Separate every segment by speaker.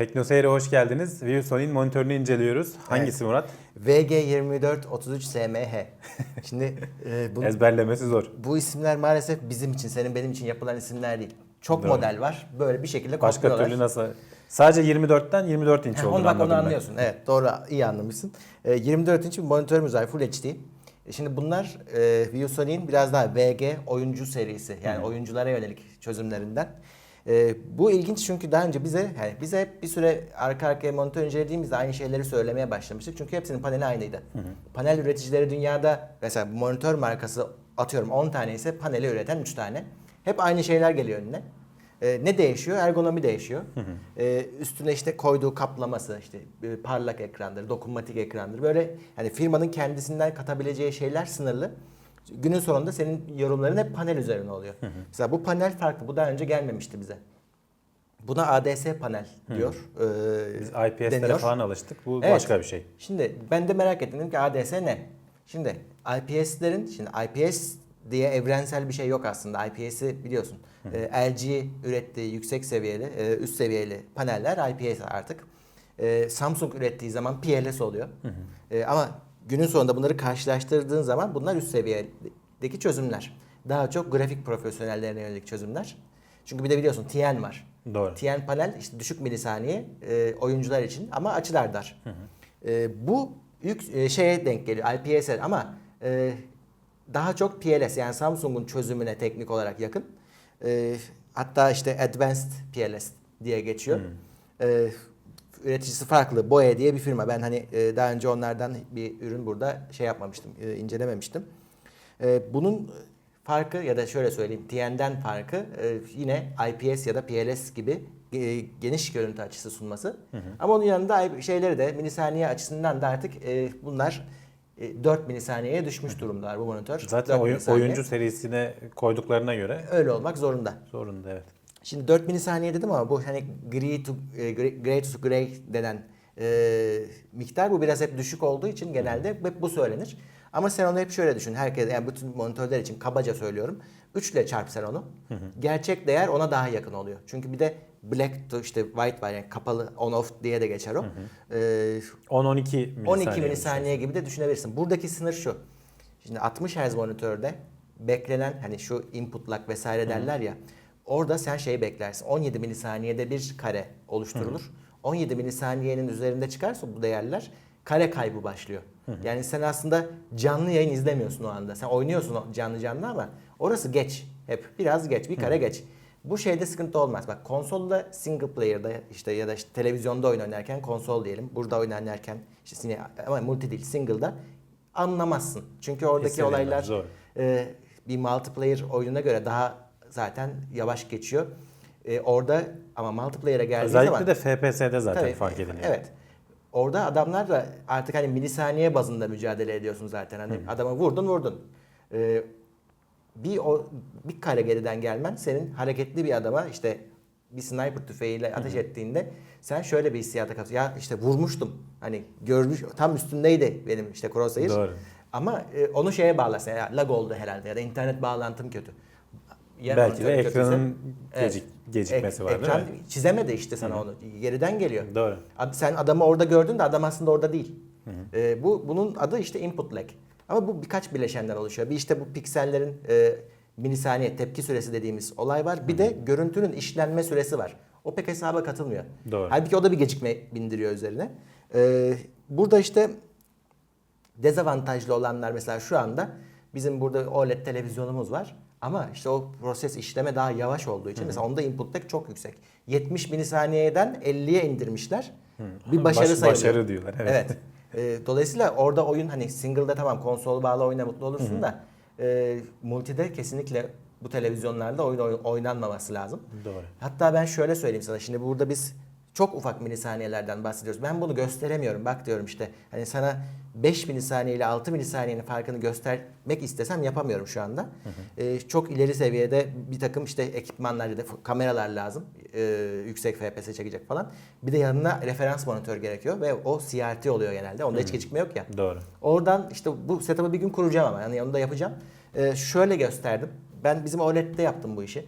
Speaker 1: Teknoseyir'e hoş geldiniz. ViewSony'nin monitörünü inceliyoruz. Hangisi Murat?
Speaker 2: VG2433SMH. Şimdi e, bu,
Speaker 1: Ezberlemesi zor.
Speaker 2: bu isimler maalesef bizim için, senin benim için yapılan isimler değil. Çok
Speaker 1: Doğru.
Speaker 2: model var. Böyle bir şekilde
Speaker 1: Başka
Speaker 2: kopyalıyorlar.
Speaker 1: türlü nasıl? Sadece 24'ten 24 inç olduğunu
Speaker 2: bak onu
Speaker 1: anladım ben.
Speaker 2: anlıyorsun. Evet doğru iyi anlamışsın. E, 24 inç bir monitörümüz var Full HD. E, Şimdi bunlar e, ViewSony'nin biraz daha VG oyuncu serisi. Yani oyunculara yönelik çözümlerinden. E, bu ilginç çünkü daha önce bize yani bize hep bir süre arka arkaya monitör incelediğimizde aynı şeyleri söylemeye başlamıştık. Çünkü hepsinin paneli aynıydı. Panel üreticileri dünyada mesela monitör markası atıyorum 10 tane ise paneli üreten 3 tane. Hep aynı şeyler geliyor önüne. E, ne değişiyor? Ergonomi değişiyor. E, üstüne işte koyduğu kaplaması, işte e, parlak ekrandır, dokunmatik ekrandır. Böyle hani firmanın kendisinden katabileceği şeyler sınırlı. Günün sonunda senin yorumların hep panel üzerine oluyor. Mesela bu panel farklı. Bu daha önce gelmemişti bize. Buna ADS panel diyor. e,
Speaker 1: Biz IPS'lere falan alıştık. Bu
Speaker 2: Evet.
Speaker 1: başka bir şey.
Speaker 2: Şimdi ben de merak ettim dedim ki ADS ne? Şimdi IPS'lerin şimdi IPS diye evrensel bir şey yok aslında. IPS'i biliyorsun. Ee, LG ürettiği yüksek seviyeli, e, üst seviyeli paneller IPS artık. Ee, Samsung ürettiği zaman PLS oluyor. Ee, ama günün sonunda bunları karşılaştırdığın zaman bunlar üst seviyedeki çözümler. Daha çok grafik profesyonellerine yönelik çözümler. Çünkü bir de biliyorsun TN var.
Speaker 1: Doğru.
Speaker 2: TN panel işte düşük milisaniye e, oyuncular için ama açılar dar. E, bu yük, e, şeye denk geliyor IPS'e ama e, daha çok PLS yani Samsung'un çözümüne teknik olarak yakın. E, hatta işte Advanced PLS diye geçiyor. E, üreticisi farklı. Boya diye bir firma. Ben hani e, daha önce onlardan bir ürün burada şey yapmamıştım, e, incelememiştim. E, bunun farkı ya da şöyle söyleyeyim TN'den farkı e, yine IPS ya da PLS gibi e, geniş görüntü açısı sunması. Ama onun yanında şeyleri de milisaniye açısından da artık e, bunlar e, 4 milisaniyeye düşmüş durumdalar bu monitör.
Speaker 1: Zaten
Speaker 2: 4
Speaker 1: oyun-
Speaker 2: milisaniye.
Speaker 1: oyuncu serisine koyduklarına göre
Speaker 2: öyle olmak zorunda.
Speaker 1: zorunda evet.
Speaker 2: Şimdi 4 milisaniye dedim ama bu hani gray to e, gray, to gray denen e, miktar bu biraz hep düşük olduğu için genelde hep bu söylenir. Ama sen onu hep şöyle düşün. Herkes yani bütün monitörler için kabaca söylüyorum. 3 ile çarp sen onu. Gerçek değer ona daha yakın oluyor. Çünkü bir de black to işte white var yani kapalı on off diye de geçer o. E,
Speaker 1: 10-12 milisaniye.
Speaker 2: 12 milisaniye gibi de düşünebilirsin. Buradaki sınır şu. Şimdi 60 Hz monitörde beklenen hani şu input lag vesaire derler ya. Orada sen şeyi beklersin. 17 milisaniyede bir kare oluşturulur. 17 milisaniyenin üzerinde çıkarsa bu değerler kare kaybı başlıyor. Yani sen aslında canlı yayın izlemiyorsun o anda. Sen oynuyorsun o canlı canlı ama orası geç. Hep biraz geç. Bir kare geç. Bu şeyde sıkıntı olmaz. Bak konsolda single player'da işte ya da işte televizyonda oyun oynarken konsol diyelim. Burada oyun oynarken işte ama multi değil single'da anlamazsın. Çünkü oradaki
Speaker 1: Hissedilmez,
Speaker 2: olaylar
Speaker 1: zor.
Speaker 2: e, bir multiplayer oyununa göre daha zaten yavaş geçiyor. E, orada ama multiplayer'a geldiği
Speaker 1: Özellikle
Speaker 2: zaman
Speaker 1: de FPS'de zaten
Speaker 2: Tabii,
Speaker 1: fark ediliyor.
Speaker 2: Evet. Orada adamlar da artık hani milisaniye bazında mücadele ediyorsun zaten. Hani adamı vurdun vurdun. Ee, bir o bir kare geriden gelmen senin hareketli bir adama işte bir sniper tüfeğiyle ateş ettiğinde sen şöyle bir hissiyata kapılıyorsun. Ya işte vurmuştum. Hani görmüş tam üstündeydi benim işte crosshair.
Speaker 1: Doğru.
Speaker 2: Ama e, onu şeye bağlasın. Ya, lag oldu herhalde ya da internet bağlantım kötü. Ya
Speaker 1: Belki de ekranın
Speaker 2: Evet.
Speaker 1: gecik- gecikmesi
Speaker 2: Ek-
Speaker 1: var değil
Speaker 2: ekran
Speaker 1: mi?
Speaker 2: çizemedi işte sana onu. Geriden geliyor.
Speaker 1: Doğru.
Speaker 2: Sen adamı orada gördün de adam aslında orada değil. Ee, bu bunun adı işte input lag. Ama bu birkaç bileşenden oluşuyor. Bir işte bu piksellerin e, milisaniye tepki süresi dediğimiz olay var. Bir de görüntünün işlenme süresi var. O pek hesaba katılmıyor.
Speaker 1: Doğru.
Speaker 2: Halbuki o da bir gecikme bindiriyor üzerine. Ee, burada işte dezavantajlı olanlar mesela şu anda bizim burada OLED televizyonumuz var. Ama işte o proses işleme daha yavaş olduğu için mesela onda input lag çok yüksek. 70 milisaniyeden 50'ye indirmişler. Bir başarı
Speaker 1: Baş-
Speaker 2: sayılıyor.
Speaker 1: başarı diyorlar, evet.
Speaker 2: Evet. Ee, dolayısıyla orada oyun hani single'da tamam konsol bağlı oyna mutlu olursun da e, multide kesinlikle bu televizyonlarda oyun oyn- oynanmaması lazım.
Speaker 1: Doğru.
Speaker 2: Hatta ben şöyle söyleyeyim sana. Şimdi burada biz çok ufak milisaniyelerden bahsediyoruz. Ben bunu gösteremiyorum. Bak diyorum işte hani sana 5 milisaniye ile 6 milisaniyenin farkını göstermek istesem yapamıyorum şu anda. Ee, çok ileri seviyede bir takım işte ekipmanlar ya da kameralar lazım. Ee, yüksek FPS çekecek falan. Bir de yanına referans monitör gerekiyor ve o CRT oluyor genelde. Onda hiç gecikme yok ya.
Speaker 1: Doğru.
Speaker 2: Oradan işte bu setup'ı bir gün kuracağım ama yani onu da yapacağım. Ee, şöyle gösterdim. Ben bizim OLED'de yaptım bu işi.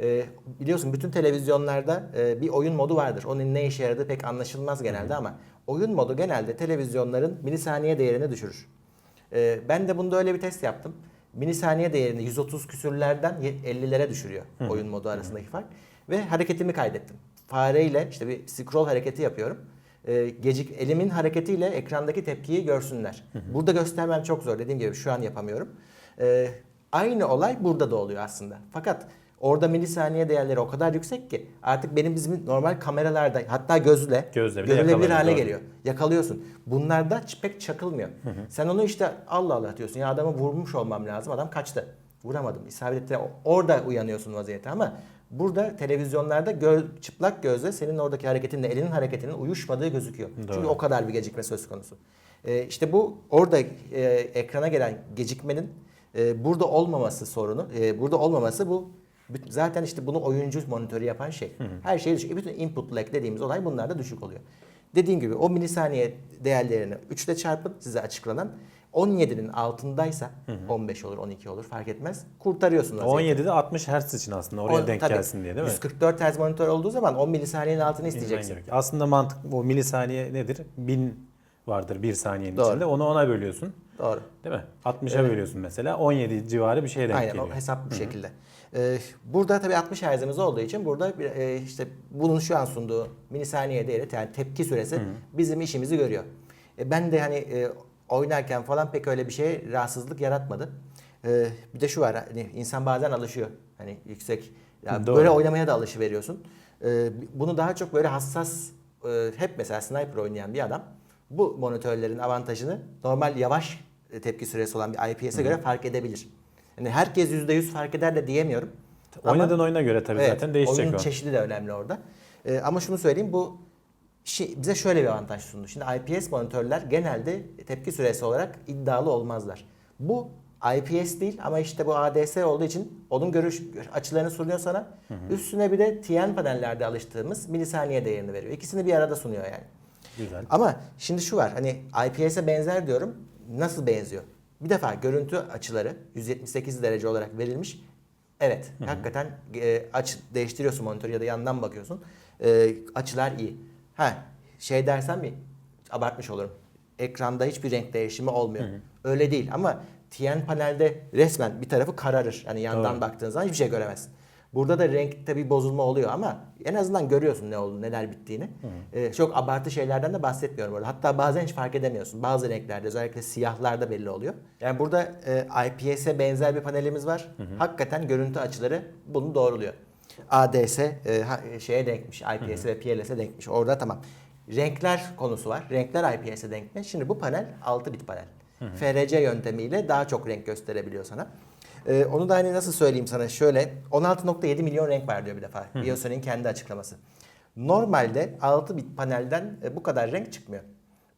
Speaker 2: E, biliyorsun bütün televizyonlarda e, bir oyun modu vardır. Onun ne işe yaradığı pek anlaşılmaz genelde ama oyun modu genelde televizyonların milisaniye değerini düşürür. E, ben de bunda öyle bir test yaptım. Milisaniye değerini 130 küsürlerden 50'lere düşürüyor oyun modu arasındaki fark. Ve hareketimi kaydettim. Fareyle işte bir scroll hareketi yapıyorum. E, gecik elimin hareketiyle ekrandaki tepkiyi görsünler. Burada göstermem çok zor. Dediğim gibi şu an yapamıyorum. E, aynı olay burada da oluyor aslında. Fakat orada milisaniye değerleri o kadar yüksek ki artık benim bizim normal kameralarda hatta gözle,
Speaker 1: Gözle
Speaker 2: görülebilir hale
Speaker 1: doğru.
Speaker 2: geliyor. Yakalıyorsun. Bunlarda pek çakılmıyor. Sen onu işte Allah Allah diyorsun ya adamı vurmuş olmam lazım. Adam kaçtı. Vuramadım. İsabet etti. Orada uyanıyorsun vaziyete ama burada televizyonlarda gö- çıplak gözle senin oradaki hareketinle elinin hareketinin uyuşmadığı gözüküyor. Çünkü
Speaker 1: Doğru.
Speaker 2: o kadar bir gecikme söz konusu. Ee, işte bu orada e, ekrana gelen gecikmenin e, burada olmaması sorunu. E, burada olmaması bu zaten işte bunu oyuncu monitörü yapan şey. Her şey düşük. Bütün input lag dediğimiz olay bunlarda düşük oluyor. Dediğim gibi o milisaniye değerlerini 3 ile çarpın size açıklanan 17'nin altındaysa 15 olur 12 olur fark etmez. Kurtarıyorsun vaziyeti.
Speaker 1: 17'de 60 Hz için aslında oraya
Speaker 2: O-
Speaker 1: denk
Speaker 2: tabii,
Speaker 1: gelsin diye değil mi?
Speaker 2: 144 Hz monitör olduğu zaman 10 milisaniyenin altını isteyeceksin.
Speaker 1: Aslında mantık o milisaniye nedir? 1000 vardır bir saniyenin
Speaker 2: Doğru.
Speaker 1: içinde. Onu ona bölüyorsun.
Speaker 2: Doğru.
Speaker 1: Değil mi? 60'a bölüyorsun mesela. 17 civarı bir şeye denk
Speaker 2: Aynen
Speaker 1: geliyor.
Speaker 2: o hesap bu şekilde. Ee, burada tabii 60 Hz'imiz olduğu için burada bir, e, işte bunun şu an sunduğu milisaniye değeri yani tepki süresi bizim işimizi görüyor. E, ben de hani e, oynarken falan pek öyle bir şey rahatsızlık yaratmadı. E, bir de şu var hani insan bazen alışıyor. Hani yüksek ya
Speaker 1: Doğru.
Speaker 2: böyle oynamaya da alışıveriyorsun. E, bunu daha çok böyle hassas e, hep mesela sniper oynayan bir adam bu monitörlerin avantajını normal yavaş tepki süresi olan bir IPS'e göre fark edebilir. Yani herkes %100 fark eder de diyemiyorum. Ama-
Speaker 1: Oynadığın oyuna göre tabii
Speaker 2: Evet,
Speaker 1: zaten değişecek
Speaker 2: oyun
Speaker 1: o.
Speaker 2: çeşidi de önemli orada. Ee, ama şunu söyleyeyim bu şey, bize şöyle bir avantaj sundu. Şimdi IPS monitörler genelde tepki süresi olarak iddialı olmazlar. Bu IPS değil ama işte bu ADS olduğu için onun görüş açılarını sunuyor sana. Üstüne bir de TN panellerde alıştığımız milisaniye değerini veriyor. İkisini bir arada sunuyor yani.
Speaker 1: Güzel.
Speaker 2: Ama şimdi şu var hani IPS'e benzer diyorum. Nasıl benziyor? Bir defa görüntü açıları 178 derece olarak verilmiş. Evet hakikaten e, aç değiştiriyorsun monitörü ya da yandan bakıyorsun. E, açılar iyi. Ha şey dersen mi abartmış olurum. Ekranda hiçbir renk değişimi olmuyor. Öyle değil ama TN panelde resmen bir tarafı kararır. Yani yandan
Speaker 1: Doğru.
Speaker 2: baktığın zaman hiçbir şey göremezsin. Burada da renkte bir bozulma oluyor ama en azından görüyorsun ne olduğunu, neler bittiğini. Ee, çok abartı şeylerden de bahsetmiyorum orada. Hatta bazen hiç fark edemiyorsun. Bazı renklerde özellikle siyahlarda belli oluyor. Yani burada e, IPS'e benzer bir panelimiz var. Hakikaten görüntü açıları bunu doğruluyor. ADS e, ha- şeye denkmiş. IPS ve PLS'e denkmiş. Orada tamam. Renkler konusu var. Renkler IPS'e denk mi? Şimdi bu panel 6 bit panel. FRC yöntemiyle daha çok renk gösterebiliyor sana. Ee, onu da hani nasıl söyleyeyim sana şöyle 16.7 milyon renk var diyor bir defa. Biosony'nin kendi açıklaması. Normalde 6 bit panelden e, bu kadar renk çıkmıyor.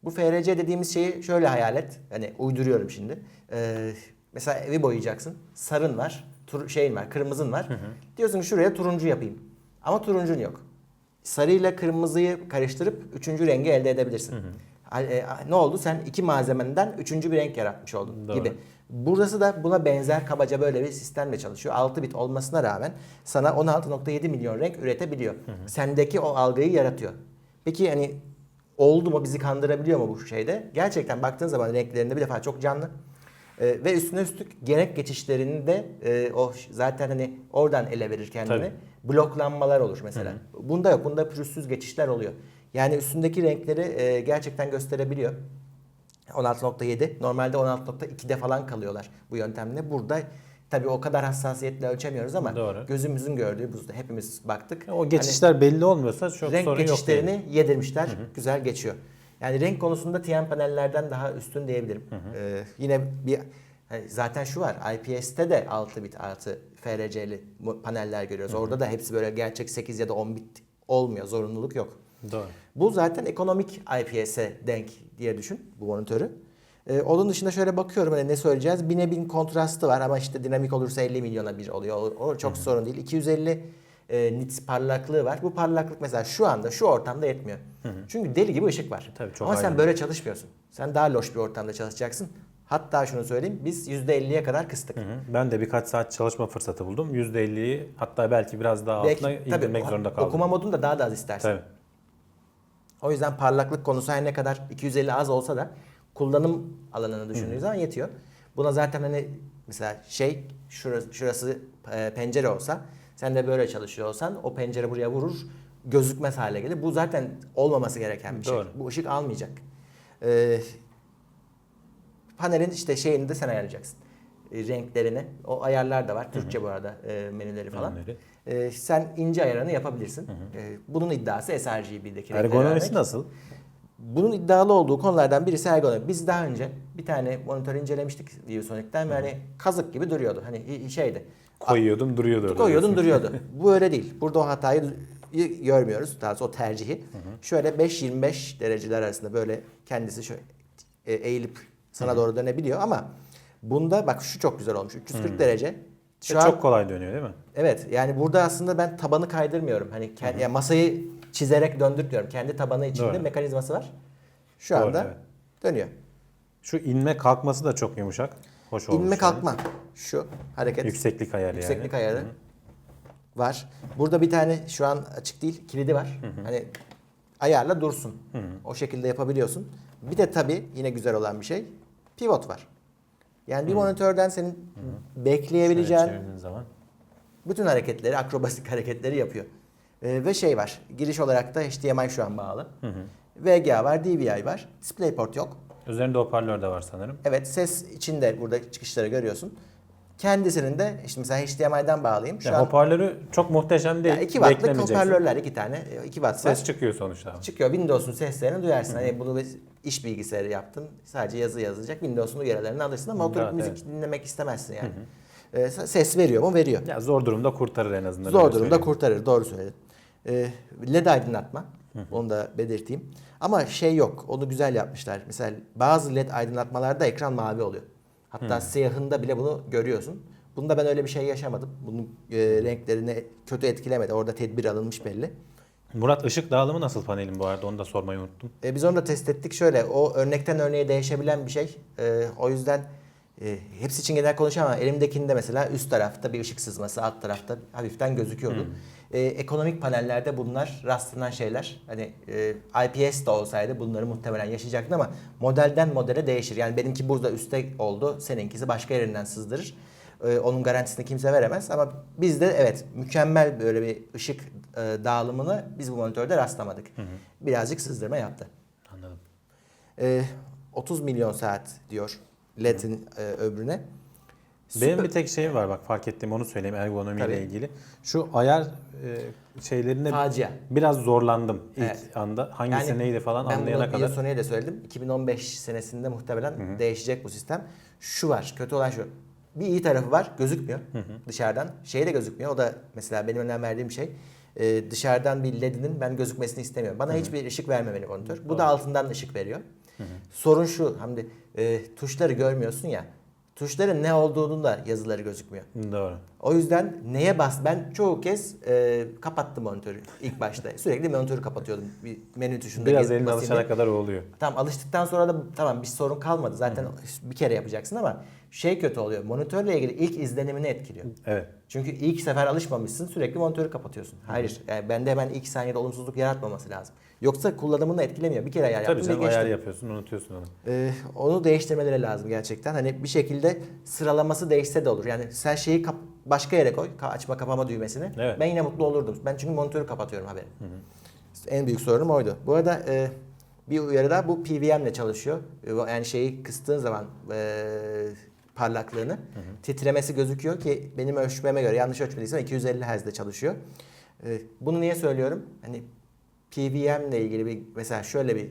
Speaker 2: Bu FRC dediğimiz şeyi şöyle hayal et. Hani uyduruyorum şimdi. Ee, mesela evi boyayacaksın. Sarın var, tur şeyin var, kırmızın var. Diyorsun ki şuraya turuncu yapayım. Ama turuncun yok. Sarıyla kırmızıyı karıştırıp üçüncü rengi elde edebilirsin. Ha- e, Ne oldu? Sen iki malzemenden üçüncü bir renk yaratmış oldun
Speaker 1: Doğru.
Speaker 2: gibi. Burası da buna benzer kabaca böyle bir sistemle çalışıyor. 6 bit olmasına rağmen sana 16.7 milyon renk üretebiliyor. Sendeki o algıyı yaratıyor. Peki hani oldu mu bizi kandırabiliyor mu bu şeyde? Gerçekten baktığın zaman renklerinde bir defa çok canlı. Ee, ve üstüne üstlük gerek geçişlerini de e, o zaten hani oradan ele verir kendini.
Speaker 1: Tabii.
Speaker 2: Bloklanmalar olur mesela. Bunda yok. Bunda pürüzsüz geçişler oluyor. Yani üstündeki renkleri e, gerçekten gösterebiliyor. 16.7 normalde 16.2'de falan kalıyorlar bu yöntemle. Burada tabii o kadar hassasiyetle ölçemiyoruz ama
Speaker 1: Doğru.
Speaker 2: gözümüzün gördüğü buzda hepimiz baktık.
Speaker 1: O geçişler belli olmuyorsa çok
Speaker 2: Hani renk
Speaker 1: sorun yok.
Speaker 2: geçişlerini
Speaker 1: yani.
Speaker 2: yedirmişler. Güzel geçiyor. Yani renk konusunda TN panellerden daha üstün diyebilirim. Ee, yine bir hani zaten şu var. IPS'te de 6 bit artı FRC'li paneller görüyoruz. Orada da hepsi böyle gerçek 8 ya da 10 bit olmuyor. Zorunluluk yok.
Speaker 1: Doğru.
Speaker 2: Bu zaten ekonomik IPS'e denk diye düşün bu monitörü. Ee, onun dışında şöyle bakıyorum hani ne söyleyeceğiz. Bine bin kontrastı var ama işte dinamik olursa 50 milyona bir oluyor. O, çok sorun değil. 250 e, nits parlaklığı var. Bu parlaklık mesela şu anda şu ortamda yetmiyor. Çünkü deli gibi ışık var.
Speaker 1: Tabii çok
Speaker 2: ama sen
Speaker 1: aydınlık.
Speaker 2: böyle çalışmıyorsun. Sen daha loş bir ortamda çalışacaksın. Hatta şunu söyleyeyim biz %50'ye kadar kıstık.
Speaker 1: Hı hı. Ben de birkaç saat çalışma fırsatı buldum. %50'yi hatta belki biraz daha altına
Speaker 2: Belki, tabii,
Speaker 1: indirmek zorunda kaldım.
Speaker 2: okuma modunu da daha da az istersin.
Speaker 1: Tabii.
Speaker 2: O yüzden parlaklık konusu her ne kadar 250 az olsa da kullanım alanını düşündüğün zaman yetiyor. Buna zaten hani mesela şey şurası, şurası e, pencere olsa sen de böyle çalışıyor olsan o pencere buraya vurur gözükmez hale gelir. Bu zaten olmaması gereken bir
Speaker 1: Doğru.
Speaker 2: şey. Bu ışık almayacak. Ee, panelin işte şeyini de sen ayarlayacaksın. E, renklerini. O ayarlar da var. Türkçe bu arada e, menüleri falan.
Speaker 1: Menüleri.
Speaker 2: E, sen ince ayarını yapabilirsin. E, bunun iddiası sRGB'deki
Speaker 1: Ergonomisi nasıl?
Speaker 2: Bunun iddialı olduğu konulardan birisi ergonomi. Biz daha önce bir tane monitör incelemiştik ViewSonic'ten ve hani kazık gibi duruyordu. Hani şeydi.
Speaker 1: Koyuyordum duruyordu orada.
Speaker 2: Koyuyordun
Speaker 1: diyorsun.
Speaker 2: duruyordu. Bu öyle değil. Burada o hatayı görmüyoruz. Daha doğrusu o tercihi. Şöyle 5-25 dereceler arasında böyle kendisi şöyle eğilip sana doğru dönebiliyor ama bunda bak şu çok güzel olmuş. 340 derece. Şu
Speaker 1: Ve
Speaker 2: an
Speaker 1: çok kolay dönüyor değil mi?
Speaker 2: Evet yani burada aslında ben tabanı kaydırmıyorum. Hani kendi, yani masayı çizerek döndürtmüyorum. Kendi tabanı içinde
Speaker 1: Doğru.
Speaker 2: mekanizması var. Şu
Speaker 1: Doğru,
Speaker 2: anda
Speaker 1: evet.
Speaker 2: dönüyor.
Speaker 1: Şu inme kalkması da çok yumuşak. Hoş olmuş.
Speaker 2: İnme
Speaker 1: yani.
Speaker 2: kalkma. Şu hareket.
Speaker 1: Yükseklik ayarı
Speaker 2: Yükseklik
Speaker 1: yani.
Speaker 2: ayarı var. Burada bir tane şu an açık değil kilidi var. Hani ayarla dursun. O şekilde yapabiliyorsun. Bir de tabii yine güzel olan bir şey pivot var. Yani bir monitörden senin bekleyebileceğin
Speaker 1: Şöyle çevirdiğin zaman.
Speaker 2: bütün hareketleri, akrobasik hareketleri yapıyor. Ee, ve şey var, giriş olarak da HDMI şu an bağlı. VGA var, DVI var. DisplayPort yok.
Speaker 1: Üzerinde hoparlör de var sanırım.
Speaker 2: Evet, ses içinde burada çıkışları görüyorsun. Kendisinin de işte mesela HDMI'den bağlayayım. Şu
Speaker 1: Ya
Speaker 2: an
Speaker 1: hoparlörü çok muhteşem değil.
Speaker 2: 2 wattlık hoparlörler iki tane. 2 watt
Speaker 1: Ses
Speaker 2: var.
Speaker 1: çıkıyor sonuçta.
Speaker 2: Çıkıyor. Windows'un seslerini duyarsın. Hani bunu bir iş bilgisayarı yaptın. Sadece yazı yazacak. Windows'un uyarılarını alırsın ama oturup
Speaker 1: Evet,
Speaker 2: müzik dinlemek istemezsin yani. Ee, ses veriyor mu? Veriyor.
Speaker 1: Ya zor durumda kurtarır en azından.
Speaker 2: Zor durumda
Speaker 1: söyleyeyim.
Speaker 2: kurtarır. Doğru söyledin. Ee, LED aydınlatma. Onu da belirteyim. Ama şey yok. Onu güzel yapmışlar. Mesela bazı LED aydınlatmalarda ekran mavi oluyor. Hatta siyahında bile bunu görüyorsun. Bunda ben öyle bir şey yaşamadım. Bunun e, renklerini kötü etkilemedi. Orada tedbir alınmış belli.
Speaker 1: Murat ışık dağılımı nasıl panelin bu arada onu da sormayı unuttum.
Speaker 2: E, biz onu da test ettik. Şöyle o örnekten örneğe değişebilen bir şey. E, o yüzden e, hepsi için genel konuşamam ama elimdekinde mesela üst tarafta bir ışık sızması, alt tarafta hafiften gözüküyordu. E, ekonomik panellerde bunlar rastlanan şeyler. Hani e, IPS de olsaydı bunları muhtemelen yaşayacaktın ama modelden modele değişir. Yani benimki burada üstte oldu, seninkisi başka yerinden sızdırır. E, onun garantisini kimse veremez ama bizde evet mükemmel böyle bir ışık e, dağılımını biz bu monitörde rastlamadık. Birazcık sızdırma yaptı.
Speaker 1: Anladım.
Speaker 2: E, 30 milyon saat diyor LED'in e, öbürüne.
Speaker 1: Benim
Speaker 2: Süper-
Speaker 1: bir tek şeyim var bak fark ettiğim onu söyleyeyim ergonomiyle
Speaker 2: Tabii.
Speaker 1: ilgili. Şu ayar e, şeylerinde
Speaker 2: Facia.
Speaker 1: biraz zorlandım ilk
Speaker 2: Evet.
Speaker 1: anda. Hangisi neydi falan
Speaker 2: ben
Speaker 1: anlayana
Speaker 2: bunu
Speaker 1: kadar.
Speaker 2: Sony'ye de söyledim. 2015 senesinde muhtemelen değişecek bu sistem. Şu var, kötü olan şu. Bir iyi tarafı var, gözükmüyor dışarıdan. Şey de gözükmüyor. O da mesela benim önem verdiğim şey. Ee, dışarıdan bir LED'inin ben gözükmesini istemiyorum. Bana hiçbir ışık vermemeli monitör. Bu da altından ışık veriyor. Sorun şu Hamdi, e, tuşları görmüyorsun ya. Tuşların ne olduğunu da yazıları gözükmüyor.
Speaker 1: Doğru.
Speaker 2: O yüzden neye bas? Ben çoğu kez e, kapattım monitörü ilk başta. Sürekli monitörü kapatıyordum. Bir menü tuşunda
Speaker 1: Biraz elin alışana kadar oluyor.
Speaker 2: Tamam alıştıktan sonra da tamam bir sorun kalmadı. Zaten bir kere yapacaksın ama şey kötü oluyor. Monitörle ilgili ilk izlenimini etkiliyor.
Speaker 1: Evet.
Speaker 2: Çünkü ilk sefer alışmamışsın sürekli monitörü kapatıyorsun. Hayır. Yani bende hemen ilk saniyede olumsuzluk yaratmaması lazım. Yoksa kullanımını etkilemiyor. Bir kere ayar
Speaker 1: Tabii
Speaker 2: geçtim.
Speaker 1: ayar yapıyorsun unutuyorsun onu.
Speaker 2: Ee, onu değiştirmeleri lazım gerçekten. Hani bir şekilde sıralaması değişse de olur. Yani sen şeyi kap- başka yere koy. açma kapama düğmesini.
Speaker 1: Evet.
Speaker 2: Ben yine mutlu olurdum. Ben çünkü monitörü kapatıyorum haberim. İşte en büyük sorunum oydu. Bu arada e, bir uyarıda bu PWM ile çalışıyor. E, Yani şeyi kıstığın zaman e, parlaklığını titremesi gözüküyor ki benim ölçmeme göre yanlış ölçmediysem 250 Hz'de çalışıyor. E, bunu niye söylüyorum? Hani PWM ile ilgili bir mesela şöyle bir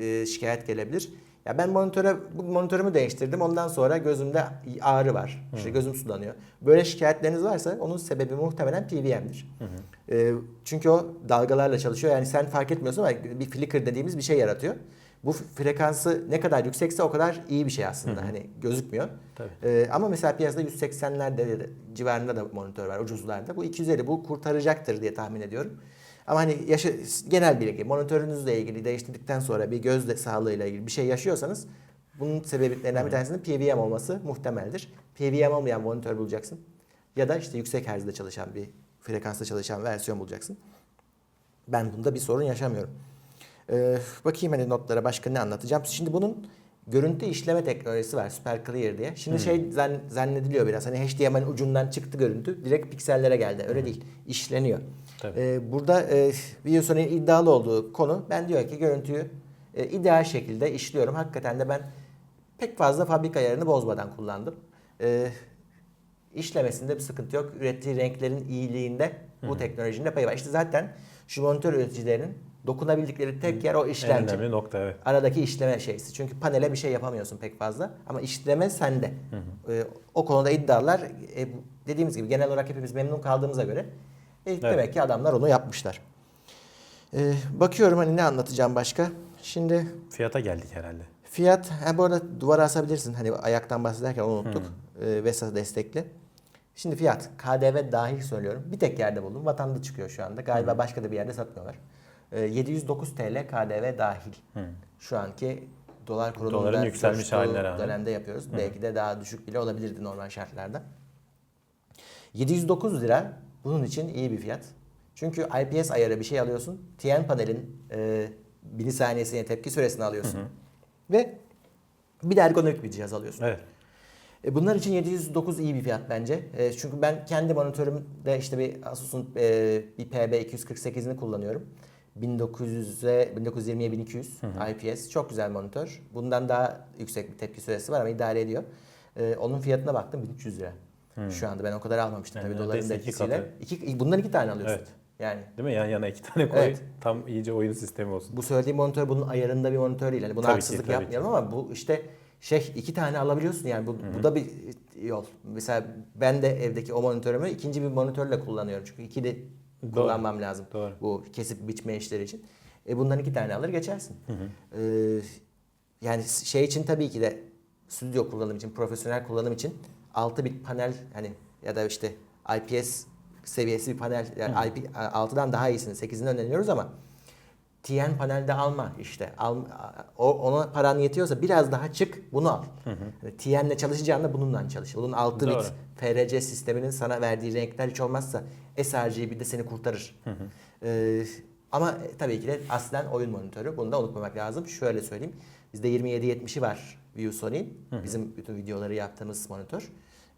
Speaker 2: e, şikayet gelebilir. Ya ben monitöre bu monitörümü değiştirdim. Ondan sonra gözümde ağrı var. İşte gözüm sulanıyor. Böyle şikayetleriniz varsa onun sebebi muhtemelen PWM'dir. E, çünkü o dalgalarla çalışıyor. Yani sen fark etmiyorsun ama bir flicker dediğimiz bir şey yaratıyor. Bu frekansı ne kadar yüksekse o kadar iyi bir şey aslında. Hani gözükmüyor.
Speaker 1: Tabii.
Speaker 2: Ee, ama mesela piyasada 180'lerde civarında da monitör var ucuzlarda. Bu 250 bu kurtaracaktır diye tahmin ediyorum. Ama hani yaşa, genel bilgi monitörünüzle ilgili değiştirdikten sonra bir göz sağlığıyla ilgili bir şey yaşıyorsanız Bunun sebeplerinden bir tanesinin PWM olması muhtemeldir. PWM olmayan monitör bulacaksın. Ya da işte yüksek herzde çalışan bir frekansta çalışan versiyon bulacaksın. Ben bunda bir sorun yaşamıyorum. Ee, bakayım hani notlara başka ne anlatacağım. Şimdi bunun görüntü işleme teknolojisi var Super Clear diye. Şimdi şey zan- zannediliyor biraz hani HDMI'nin ucundan çıktı görüntü direkt piksellere geldi. Öyle değil. işleniyor.
Speaker 1: Tabii.
Speaker 2: Ee, burada e, Viewsony'nin iddialı olduğu konu ben diyor ki görüntüyü e, ideal şekilde işliyorum. Hakikaten de ben pek fazla fabrika ayarını bozmadan kullandım. Ee, işlemesinde bir sıkıntı yok. Ürettiği renklerin iyiliğinde bu teknolojinin de payı var. İşte zaten şu monitör üreticilerinin dokunabildikleri tek yer o
Speaker 1: En
Speaker 2: işlemci.
Speaker 1: önemli nokta evet.
Speaker 2: Aradaki işleme şeysi. Çünkü panele bir şey yapamıyorsun pek fazla. Ama işleme sende. Ee, o konuda iddialar e, dediğimiz gibi genel olarak hepimiz memnun kaldığımıza göre e, demek ki adamlar onu yapmışlar. Ee, bakıyorum hani ne anlatacağım başka. Şimdi
Speaker 1: Fiyata geldik herhalde.
Speaker 2: Fiyat, ha bu arada duvara asabilirsin. Hani ayaktan bahsederken onu unuttuk. Ee, VESA destekli. Şimdi fiyat, KDV dahil söylüyorum. Bir tek yerde buldum. Vatanda çıkıyor şu anda. Galiba başka da bir yerde satmıyorlar. Ee, 709 TL KDV dahil. Şu anki dolar kurunun
Speaker 1: Doların yükselmiş haline rağmen.
Speaker 2: dönemde yapıyoruz. Belki de daha düşük bile olabilirdi normal şartlarda. 709 lira bunun için iyi bir fiyat. Çünkü IPS ayarı bir şey alıyorsun. TN panelin e, milisaniyesine tepki süresini alıyorsun. Ve bir de ergonomik bir cihaz alıyorsun.
Speaker 1: Evet.
Speaker 2: E, bunlar için 709 iyi bir fiyat bence. E, çünkü ben kendi monitörümde işte bir Asus'un e, bir PB 248'ini kullanıyorum. 1900'e 1920'ye 1200 IPS çok güzel monitör. Bundan daha yüksek bir tepki süresi var ama idare ediyor. E, onun fiyatına baktım 1300 lira. Şu anda ben o kadar almamıştım
Speaker 1: Yani
Speaker 2: tabii doların da
Speaker 1: iki
Speaker 2: etkisiyle.
Speaker 1: katı.
Speaker 2: İki, bundan iki tane alıyorsun.
Speaker 1: Evet.
Speaker 2: Yani
Speaker 1: Değil mi? Yan yana iki tane koy.
Speaker 2: Evet.
Speaker 1: Tam iyice oyun sistemi olsun.
Speaker 2: bu söylediğim monitör bunun ayarında bir monitör değil. Yani buna
Speaker 1: Tabii ki,
Speaker 2: haksızlık
Speaker 1: tabii
Speaker 2: yapmayalım ama bu işte şey iki tane alabiliyorsun yani bu, bu da bir yol. Mesela ben de evdeki o monitörümü ikinci bir monitörle kullanıyorum. Çünkü ikili
Speaker 1: Doğru.
Speaker 2: kullanmam lazım.
Speaker 1: Doğru.
Speaker 2: Bu kesip biçme işleri için. E bundan iki tane alır geçersin. Ee, yani şey için tabii ki de stüdyo kullanım için, profesyonel kullanım için 6 bit panel hani ya da işte IPS seviyesi bir panel yani IP 6'dan daha iyisini 8'ini öneriyoruz ama TN panelde alma işte. Al, o, ona paran yetiyorsa biraz daha çık bunu al. Hani TN'le çalışacağında bununla çalış. Bunun 6
Speaker 1: Doğru.
Speaker 2: bit FRC sisteminin sana verdiği renkler hiç olmazsa sRGB de seni kurtarır. Ee, ama tabii ki de aslen oyun monitörü. Bunu da unutmamak lazım. Şöyle söyleyeyim. Bizde 2770'i var ViewSony'in. Bizim bütün videoları yaptığımız monitör.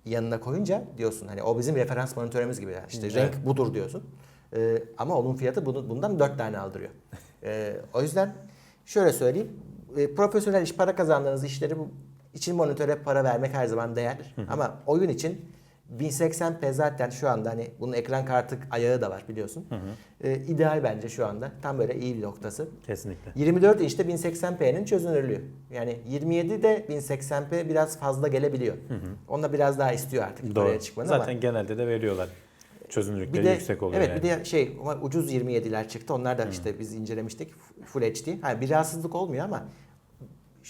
Speaker 2: Yanına koyunca diyorsun hani o bizim referans monitörümüz gibi. Yani. İşte
Speaker 1: Evet.
Speaker 2: renk budur diyorsun. Ee, ama onun fiyatı bunu, bundan 4 tane aldırıyor. Ee, o yüzden şöyle söyleyeyim. E, profesyonel iş para kazandığınız işleri bu için monitöre para vermek her zaman değer. Ama oyun için 1080p zaten şu anda hani bunun ekran kartı ayağı da var biliyorsun. Ee, ideal bence şu anda. Tam böyle iyi bir noktası.
Speaker 1: Kesinlikle.
Speaker 2: 24 inçte 1080p'nin çözünürlüğü. Yani 27 de 1080p biraz fazla gelebiliyor. Onda biraz daha istiyor artık
Speaker 1: Doğru.
Speaker 2: oraya çıkmanı ama.
Speaker 1: Zaten genelde de veriyorlar. Çözünürlükleri
Speaker 2: Bir de
Speaker 1: yüksek oluyor
Speaker 2: evet
Speaker 1: yani.
Speaker 2: bir de şey ucuz 27'ler çıktı. Onlar da işte biz incelemiştik. Full HD. Ha, bir rahatsızlık olmuyor ama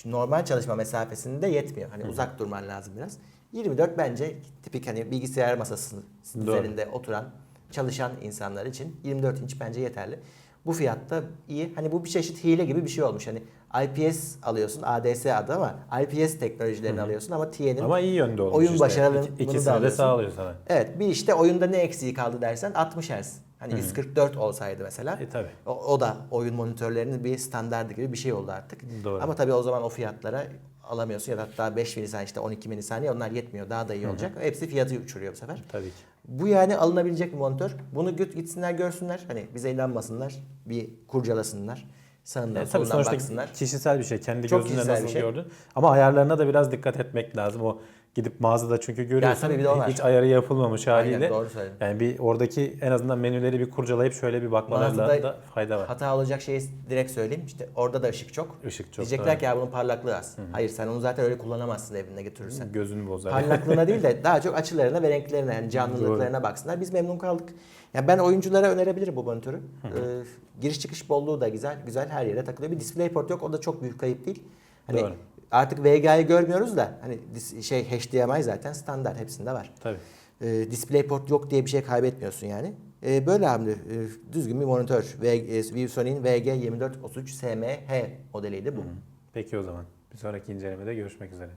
Speaker 2: normal çalışma mesafesinde yetmiyor. Hani uzak durman lazım biraz. 24 bence tipik hani bilgisayar masası
Speaker 1: Doğru.
Speaker 2: üzerinde oturan çalışan insanlar için 24 inç bence yeterli. Bu fiyatta iyi. Hani bu bir çeşit hile gibi bir şey olmuş. Hani IPS alıyorsun. ADS adı ama IPS teknolojilerini alıyorsun ama TN'in
Speaker 1: Ama iyi yönde olmuş
Speaker 2: oyun
Speaker 1: işte.
Speaker 2: başarılı
Speaker 1: İki-
Speaker 2: bunu da
Speaker 1: İkisini de sağlıyor sana.
Speaker 2: Evet bir işte oyunda ne eksiği kaldı dersen 60 Hz. Hani 144 olsaydı mesela.
Speaker 1: E tabi.
Speaker 2: O, o da oyun monitörlerinin bir standardı gibi bir şey oldu artık.
Speaker 1: Doğru.
Speaker 2: Ama tabii o zaman o fiyatlara alamıyorsun ya da hatta 5 milisaniye işte 12 milisaniye onlar yetmiyor. Daha da iyi olacak. Hepsi fiyatı uçuruyor bu sefer.
Speaker 1: Tabii ki.
Speaker 2: Bu yani alınabilecek bir monitör. Bunu git gitsinler görsünler. Hani bize inanmasınlar. Bir kurcalasınlar. Sağından
Speaker 1: E, tabii sonuçta
Speaker 2: baksınlar.
Speaker 1: kişisel bir şey. Kendi
Speaker 2: Çok
Speaker 1: gözünle nasıl
Speaker 2: şey.
Speaker 1: gördün. Ama ayarlarına da biraz dikkat etmek lazım. O gidip mağazada çünkü görüyorsun
Speaker 2: tabii o var.
Speaker 1: hiç ayarı yapılmamış haliyle.
Speaker 2: Aynen doğru söyledin.
Speaker 1: Yani bir oradaki en azından menüleri bir kurcalayıp şöyle bir bakmalarında da fayda var.
Speaker 2: Hata olacak şeyi direkt söyleyeyim. İşte orada da ışık çok.
Speaker 1: Işık çok.
Speaker 2: Diyecekler
Speaker 1: evet.
Speaker 2: ki ya bunun parlaklığı az. Hayır sen onu zaten öyle kullanamazsın evinde götürürsen.
Speaker 1: Gözünü bozar.
Speaker 2: Parlaklığına değil de daha çok açılarına ve renklerine yani canlılıklarına baksınlar. Biz memnun kaldık. Ya ben oyunculara önerebilirim bu monitörü. Ee, giriş çıkış bolluğu da güzel. Güzel her yere takılıyor. Bir DisplayPort yok. O da çok büyük kayıp değil. Hani
Speaker 1: Doğru.
Speaker 2: artık VGA'yı görmüyoruz da hani şey HDMI zaten standart hepsinde var.
Speaker 1: Tabii.
Speaker 2: Ee, DisplayPort yok diye bir şey kaybetmiyorsun yani. Ee, böyle abi e, düzgün bir monitör. ViewSony'nin VG2433 SMH modeliydi bu.
Speaker 1: Peki o zaman. Bir sonraki incelemede görüşmek üzere.